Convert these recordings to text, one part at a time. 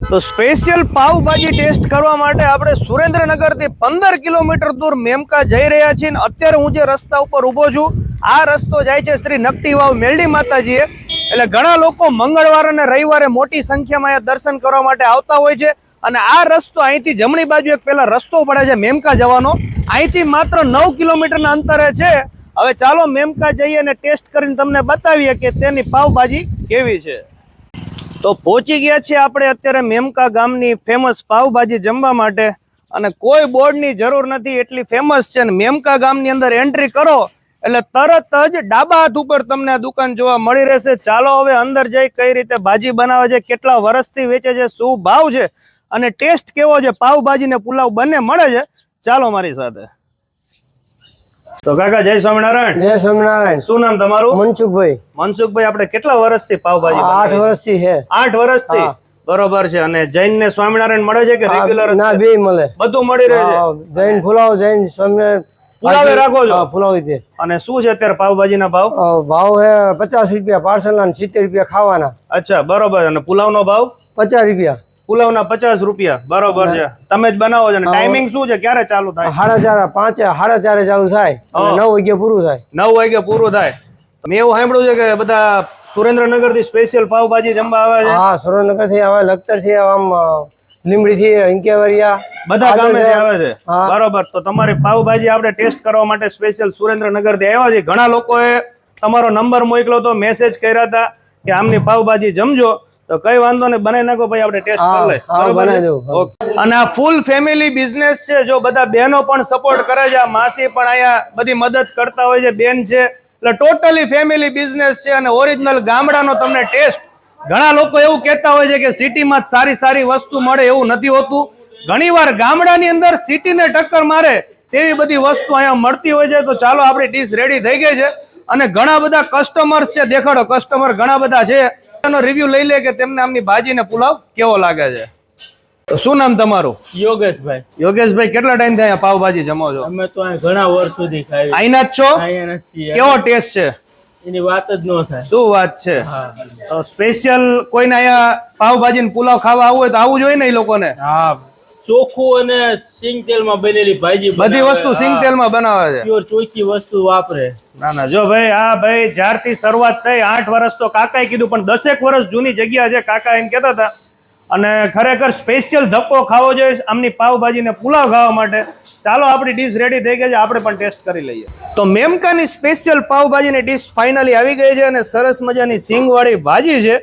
તો special pav bhaji test કરવા માટે આપણે સુરેન્દ્રનગરથી પંદર કિલોમીટર દૂર મેમકા જઈ રહ્યા છીએ અને અત્યારે હું જે રસ્તા ઉપર ઊભો છું, આ રસ્તો જાય છે શ્રી નકટીવાવ મેલડી માતાજીએ. એટલે ઘણા લોકો મંગળવાર અને રવિવારે મોટી સંખ્યામાં અહીંયા દર્શન કરવા માટે આવતા હોય છે અને આ રસ્તો અહીંથી જમણી બાજુ એક પહેલા રસ્તો પડે છે મેમકા જવાનો. અહીંથી માત્ર નવ કિલોમીટરના અંતરે છે. હવે ચાલો મેમકા જઈએ અને ટેસ્ટ કરીને તમને બતાવીએ કે તેની પાવભાજી કેવી છે. તો પહોંચી ગયા છીએ આપણે અત્યારે મેમકા ગામની ફેમસ પાવભાજી જમવા માટે. અને કોઈ બોર્ડની જરૂર નથી, એટલી ફેમસ છે. અને મેમકા ગામની અંદર એન્ટ્રી કરો, એટલે તરત જ ડાબા હાથ ઉપર તમને આ દુકાન જોવા મળી રહેશે. ચાલો હવે અંદર જઈ કઈ રીતે ભાજી બનાવે છે, કેટલા વર્ષથી વેચે છે, શું ભાવ છે, અને ટેસ્ટ કેવો છે પાવભાજી ને પુલાવ બંને મળે છે. ચાલો મારી સાથે. તો કાકા જય સ્વામિનારાયણ. જય સ્વામિનારાયણ. શું નામ તમારું? મનસુખભાઈ. મનસુખભાઈ આપણે કેટલા વર્ષથી પાવભાજી આઠ વર્ષથી છે. આઠ વર્ષથી? બરોબર છે. અને જૈન ને સ્વામિનારાયણ મળે છે કે રેગ્યુલર ના બે મળે. બધું મળી રહે છે? જૈન ફુલાવ જૈન સ્વામિનારાયણ પુલાવે રાખો છો? પુલાવ તે અને શું છે અત્યારે પાવભાજી ના ભાવ ભાવ હે પચાસ રૂપિયા પાર્સલ ના સિત્તેર રૂપિયા ખાવાના. અચ્છા બરોબર. અને પુલાવ નો ભાવ? પચાસ રૂપિયા. પુલાવ ના પચાસ રૂપિયા. બરોબર છે. તમે જ બનાવો છો ટાઈમિંગ શું છે? ક્યારે ચાલુ થાય? સાડા ચાર પાંચે સાડા ચારે ચાલુ થાય. નવ વાગે પૂરું થાય. નવ વાગે પૂરું થાય. મેં એવું સાંભળ્યું છે કે બધા સુરેન્દ્રનગરથી સ્પેશિયલ પાવભાજી જમવા આવે છે? હા સુરેન્દ્રનગરથી આવે લખતરથી આમ લીમડી થી ઇન્કેવરિયા બધા ગામે આવે છે. બરોબર. તો તમારી પાવભાજી આપણે ટેસ્ટ કરવા માટે સ્પેશિયલ સુરેન્દ્રનગરથી આવ્યા છે ઘણા લોકોએ તમારો નંબર મોકલ્યો તો મેસેજ કર્યા હતા કે આમની પાવભાજી જમજો. તો કઈ વાંધો નહીં બનાવી નાખો ભાઈ આપણે ટેસ્ટ કરી લે બરોબર. અને આ ફૂલ ફેમિલી બિઝનેસ છે જો બધા બહેનો પણ સપોર્ટ કરે છે માસી પણ અહીંયા બધી મદદ કરતા હોય છે બેન છે. એટલે ટોટલી ફેમિલી બિઝનેસ છે અને ઓરિજિનલ ગામડાનો તમને ટેસ્ટ ઘણા લોકો એવું કહેતા હોય છે કે સિટીમાં જ સારી સારી વસ્તુ મળે એવું નથી હોતું. ઘણીવાર ગામડાની અંદર સિટીને ટક્કર મારે તેવી બધી વસ્તુ અહીંયા મળતી હોય છે. તો ચાલો આપણી ડીશ રેડી થઈ ગઈ છે. અને ઘણા બધા કસ્ટમર્સ છે દેખાડો કસ્ટમર ઘણા બધા છે. એનો રિવ્યુ લઈ લે કે તેમને આમની ભાજી ને પુલાવ કેવો લાગે છે? શું નામ તમારું? યોગેશભાઈ. યોગેશભાઈ કેટલા ટાઈમ થયા પાવભાજી જમો છો? અમે તો ઘણા વર્ષ સુધી ખાઈ અહીંના જ છો? અહીંયા. કેવો ટેસ્ટ છે? એની વાત જ ન થાય. શું વાત છે? સ્પેશિયલ કોઈને અહીંયા પાવભાજી ને પુલાવ ખાવા આવવું હોય તો આવવું જોઈએ ને એ લોકોને? હા. ચોખ્ખું અને સિંગ તેલમાં બનેલી ભાજી બધી વસ્તુ સિંગ તેલમાં બનાવે છે. પ્યોર ચોખ્ખી વસ્તુ વાપરે. ના ના જો ભાઈ આ ભાઈ જ્યારથી શરૂઆત થઈ આઠ વર્ષ તો કાકાએ કીધું પણ દસેક વર્ષ જૂની જગ્યા છે કાકા એમ કહેતા હતા. અને ખરેખર સ્પેશિયલ ધક્કો ખાવો જોઈએ આમની પાવભાજી ને પુલાવ ખાવા માટે. ચાલો આપણી ડીશ રેડી થઈ ગઈ છે આપણે પણ ટેસ્ટ કરી લઈએ. તો મેમકાની સ્પેશિયલ પાવભાજીની ડીશ ફાઇનલી આવી ગઈ છે અને સરસ મજાની સિંગવાળી ભાજી છે.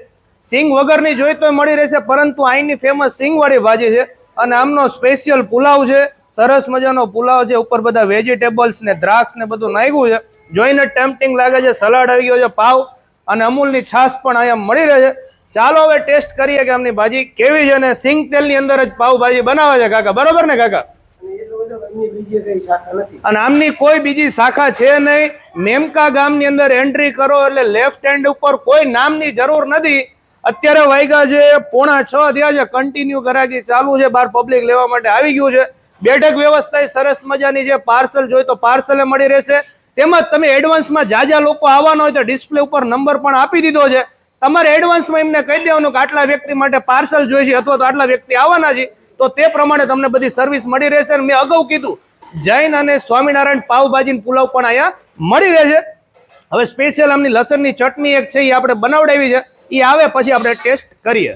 સિંગ વગરની જોઈ તો મળી રહેશે પરંતુ અહીંની ફેમસ સિંગવાળી ભાજી છે. અને આમનો સ્પેશિયલ પુલાવ છે સરસ મજાનો પુલાવ છે ઉપર બધા વેજીટેબલ્સ ને દ્રાક્ષ ને બધું નાખ્યું છે. જોઈને ટેમ્પટિંગ લાગે છે સલાડ આવી ગયો છે પાવ. અને અમૂલની છાશ પણ અહીંયા મળી રહે છે. ચાલો હવે ટેસ્ટ કરીએ કે આમની ભાજી કેવી છે અને સિંગ તેલની અંદર જ પાવ ભાજી બનાવે છે કાકા. બરોબર ને કાકા? અને આમની કોઈ બીજી શાખા છે નહીં. મેમકા ગામની અંદર એન્ટ્રી કરો એટલે લેફ્ટ હેન્ડ ઉપર કોઈ નામની જરૂર નથી. અત્યારે વાગ્યા છે, પોણા છ થયા છે કન્ટિન્યુ કરાકી ચાલુ છે, બહાર પબ્લિક લેવા માટે આવી ગયું છે. બેઠક વ્યવસ્થા એ સરસ મજાની છે પાર્સલ જોઈ તો પાર્સલે મળી રહેશે. તેમજ તમે એડવાન્સમાં જાજા લોકો આવવાના હોય તો ડિસ્પ્લે ઉપર નંબર પણ આપી દીધો છે. તમારે એડવાન્સમાં એમને કહી દેવાનું કે આટલા વ્યક્તિ માટે પાર્સલ જોઈએ છે અથવા તો આટલા વ્યક્તિ આવવાના છે, તો તે પ્રમાણે તમને બધી સર્વિસ મળી રહેશે. મેં અગાઉ કીધું, જૈન અને સ્વામિનારાયણ પાવભાજી પુલાવ પણ અહીંયા મળી રહેશે. હવે સ્પેશિયલ આમની લસણની ચટણી એક છે, એ આપણે બનાવડાવી છે. એ આવે પછી આપણે ટેસ્ટ કરીએ.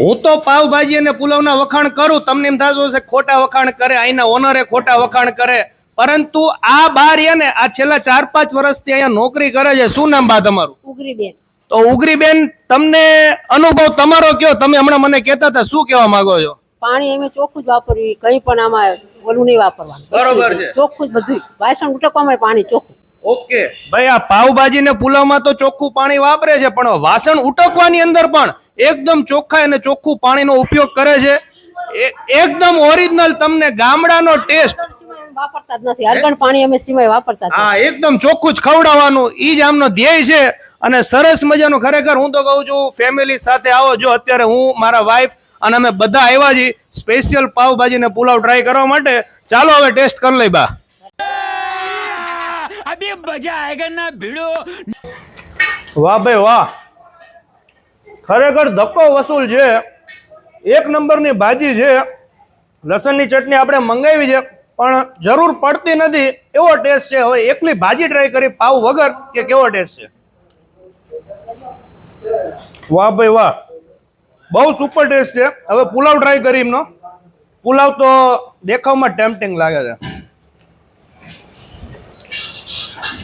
હું તો પાવભાજી અને પુલાવના વખાણ કરું તમને એમ થતું હશે ખોટા વખાણ કરે અહીંના ઓનરે ખોટા વખાણ કરે. પરંતુ આ બાર ને આ છેલ્લા ચાર પાંચ વર્ષથી અહીંયા નોકરી કરે છે. શું નામ બા તમારું? ઉગરીબેન. તો ઉગરીબેન તમને અનુભવ તમારો કયો? તમે હમણાં મને કહેતા હતા શું કહેવા માંગો છો? પાણી અમે ચોખ્ખું જ વાપરવી કઈ પણ આમાં ઓલું નહીં વાપરવાનું. બરોબર છે. ચોખ્ખું જ બધું વાસણ ઉટકવામાં પાણી ચોખ્ખું. ઓકે. ભાઈ આ પાવભાજી ને પુલાવમાં તો ચોખ્ખું પાણી વાપરે છે પણ વાસણ ઉટકવાની અંદર પણ એકદમ ચોખ્ખા અને ચોખ્ખું પાણીનો ઉપયોગ કરે છે. એકદમ ઓરિજિનલ તમને ગામડાનો ટેસ્ટ વાપરતા જ નથી. અરગણ પાણી અમે સિવાય વાપરતા હા એકદમ ચોખ્ખું જ ખવડાવવાનું ઈ જ આમનો ધ્યેય છે. અને સરસ મજાનું ખરેખર હું તો કહું છું ફેમિલી સાથે આવો. જો અત્યારે હું મારા વાઈફ અને અમે બધા આવ્યા છીએ સ્પેશિયલ પાવભાજી ને પુલાવ ટ્રાય કરવા માટે. ચાલો હવે ટેસ્ટ કરી લઈ બા. अभी मजा आएगा ना भिड़ो વાહ ભાઈ વાહ ખરેખર ધક્કો વસૂલ છે એક નંબરની ભાજી છે લસણની ચટણી આપણે મંગાવી છે પણ જરૂર પડતી નથી એવો ટેસ્ટ છે હવે એકલી ભાજી ટ્રાય કરી પાવ વગર કે કેવો ટેસ્ટ છે વાહ ભાઈ વાહ બહુ સુપર ટેસ્ટ છે હવે પુલાવ ટ્રાય કરી એમનો પુલાવ તો દેખાવમાં ટેમ્પટિંગ લાગે છે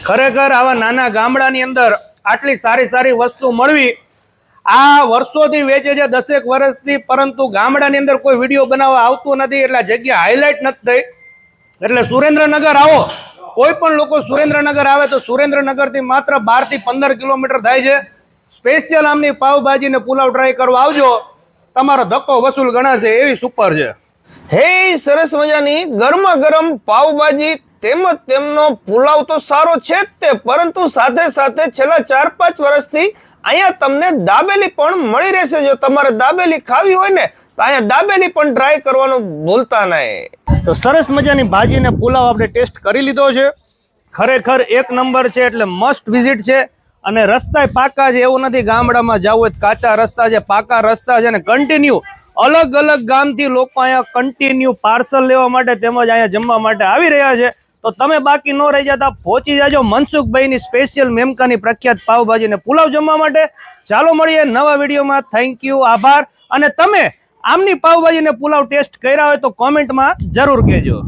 ખરેખર આવા નાના ગામડાની અંદર આટલી સારી સારી વસ્તુ મળવી, આ વર્ષોથી વેચે છે દસેક વર્ષથી, પરંતુ ગામડાની અંદર કોઈ વીડિયો બનાવવા આવતું નથી, એટલે જગ્યા હાઇલાઇટ નથી થઈ. એટલે સુરેન્દ્રનગર આવો. કોઈ પણ લોકો સુરેન્દ્રનગર આવે તો સુરેન્દ્રનગરથી માત્ર બારથી પંદર કિલોમીટર થાય છે. સ્પેશિયલ આમની પાવભાજી ને પુલાવ ટ્રાય કરવા આવજો. તમારો ધક્કો વસૂલ ગણાશે એવી સુપર છે. હે સરસ મજાની ગરમા ગરમ પાવભાજી તેમજ તેમનો પુલાવ તો સારો છે જ તે, પરંતુ સાથે સાથે છેલ્લા ચાર પાંચ વર્ષથી અહીંયા તમને દાબેલી પણ મળી રહેશે. જો તમારે દાબેલી ખાવી હોય ને, તો અહીંયા દાબેલી પણ ટ્રાય કરવાનું ભૂલતા નહીં. તો સરસ મજાની ભાજી ને પુલાવ આપણે ટેસ્ટ કરી લીધો છે. ખરેખર એક નંબર છે એટલે મસ્ટ વિઝિટ છે. અને રસ્તા પાકા છે, એવું નથી ગામડામાં જવું હોય કાચા રસ્તા છે, પાકા રસ્તા છે. અને કન્ટિન્યુ અલગ અલગ ગામથી લોકો અહીંયા કન્ટિન્યુ પાર્સલ લેવા માટે તેમજ અહીંયા જમવા માટે આવી રહ્યા છે. તો તમે બાકી ન રહી જતા પહોંચી જાજો મનસુખભાઈની સ્પેશિયલ મેમકાની પ્રખ્યાત પાવભાજી અને પુલાવ જમવા માટે. ચાલો મળીએ નવા વિડીયોમાં. થેન્ક યુ આભાર. અને તમે આમની પાવભાજી ને પુલાવ ટેસ્ટ કર્યા હોય તો કોમેન્ટમાં જરૂર કહેજો.